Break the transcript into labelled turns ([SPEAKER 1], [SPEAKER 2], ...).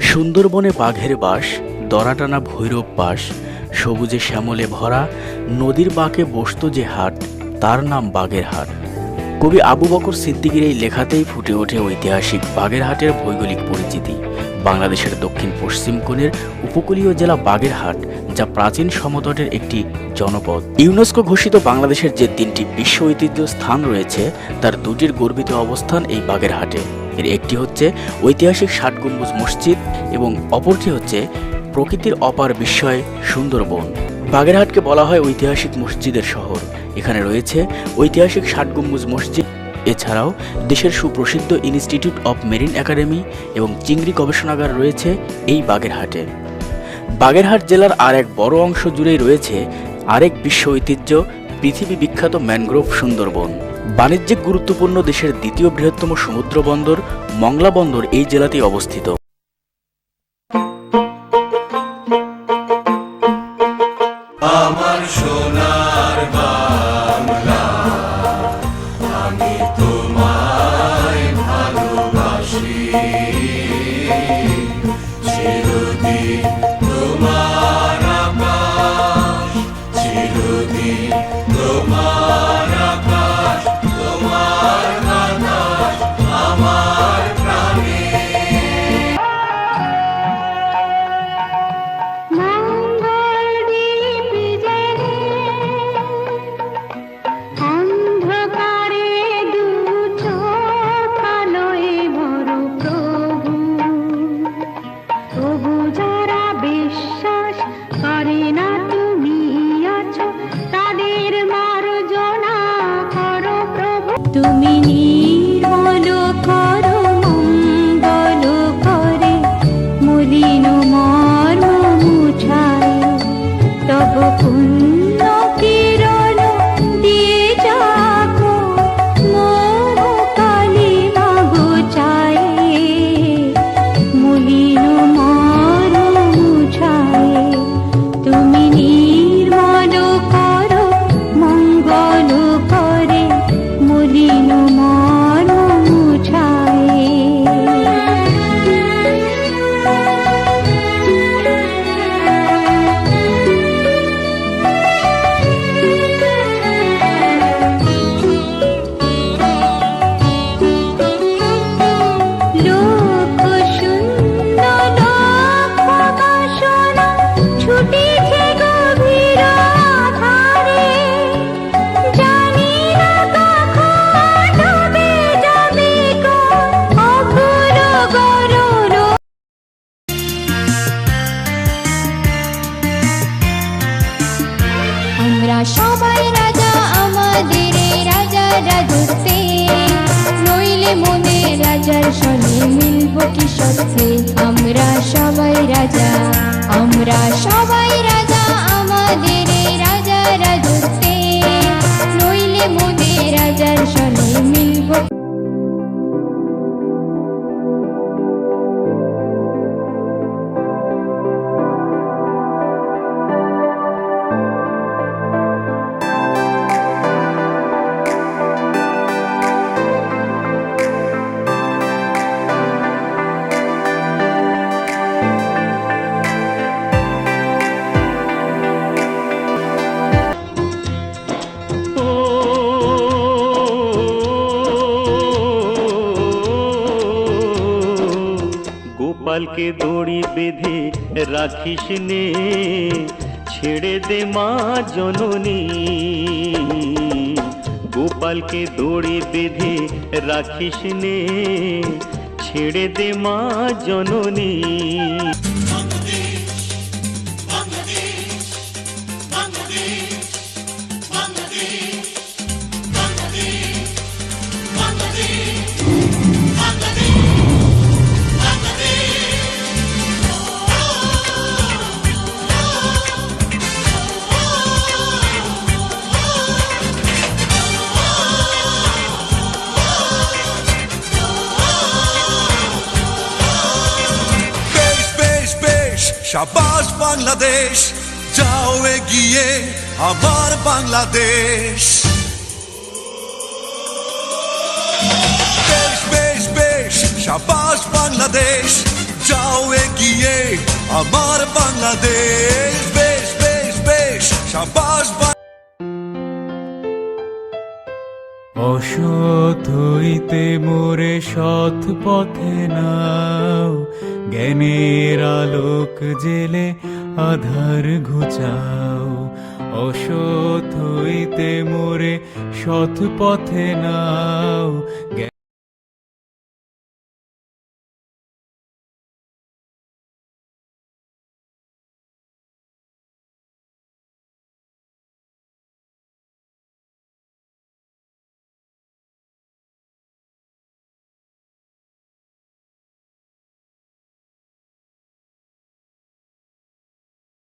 [SPEAKER 1] সুন্দরবনে বাঘের বাস, দরাটানা ভৈরব পাস সবুজে শ্যামলে ভরা, নদীর বাঁকে বসত যে হাট, তার নাম বাগের হাট। কবি আবু বকর সিদ্দিকীর এই লেখাতেই ফুটে ওঠে ঐতিহাসিক বাগেরহাটের ভৌগোলিক পরিচিতি। বাংলাদেশের দক্ষিণ পশ্চিম কোণের উপকূলীয় জেলা বাগেরহাট যা প্রাচীন সমতটের একটি জনপদ। ইউনেস্কো ঘোষিত বাংলাদেশের যে তিনটি বিশ্ব ঐতিহ্য স্থান রয়েছে, তার দুটির গর্বিত অবস্থান এই বাগেরহাটে এর একটি হচ্ছে ঐতিহাসিক ষাট গম্বুজ মসজিদ এবং অপরটি হচ্ছে প্রকৃতির অপার বিস্ময় সুন্দরবন। বাগেরহাটকে বলা হয় ঐতিহাসিক মসজিদের শহর। এখানে রয়েছে ঐতিহাসিক ষাট গম্বুজ মসজিদ। এছাড়াও দেশের সুপ্রসিদ্ধ ইনস্টিটিউট অব মেরিন একাডেমি এবং চিংড়ি গবেষণাগার রয়েছে এই বাগেরহাটে। বাগেরহাট জেলার আর এক বড় অংশ জুড়েই রয়েছে আরেক বিশ্ব ঐতিহ্য পৃথিবী বিখ্যাত ম্যানগ্রোভ সুন্দরবন। বাণিজ্যিক গুরুত্বপূর্ণ দেশের দ্বিতীয় বৃহত্তম সমুদ্র বন্দর মংলা বন্দর এই জেলাতেই অবস্থিত।
[SPEAKER 2] আমার
[SPEAKER 3] নির্মল করো।
[SPEAKER 4] মিলব কি সত্যি? আমরা সবাই রাজা, আমরা সবাই রাজা, আমাদের রাজা রাজত্বে। নইলে মোদের রাজার সনে
[SPEAKER 5] গোপালকে দড়ি বেঁধে রাখিস নে ছেড়ে দে মা জননী। গোপালকে দড়ি বেঁধে রাখিস নে ছেড়ে দে মা জননী।
[SPEAKER 2] সাবাস বাংলাদেশ, যাও এগিয়ে আমার বাংলাদেশ। বেশ বেশ বেশ, সাবাস বাংলাদেশ, যাও এগিয়ে আমার বাংলাদেশ। বেশ বেশ বেশ, সাবাস
[SPEAKER 6] অসৎ হইতে মোরে সৎ পথে নাও। জ্ঞানের আলোক জেলে আধার ঘুচাও। অসৎ হইতে মোরে সৎ পথে নাও।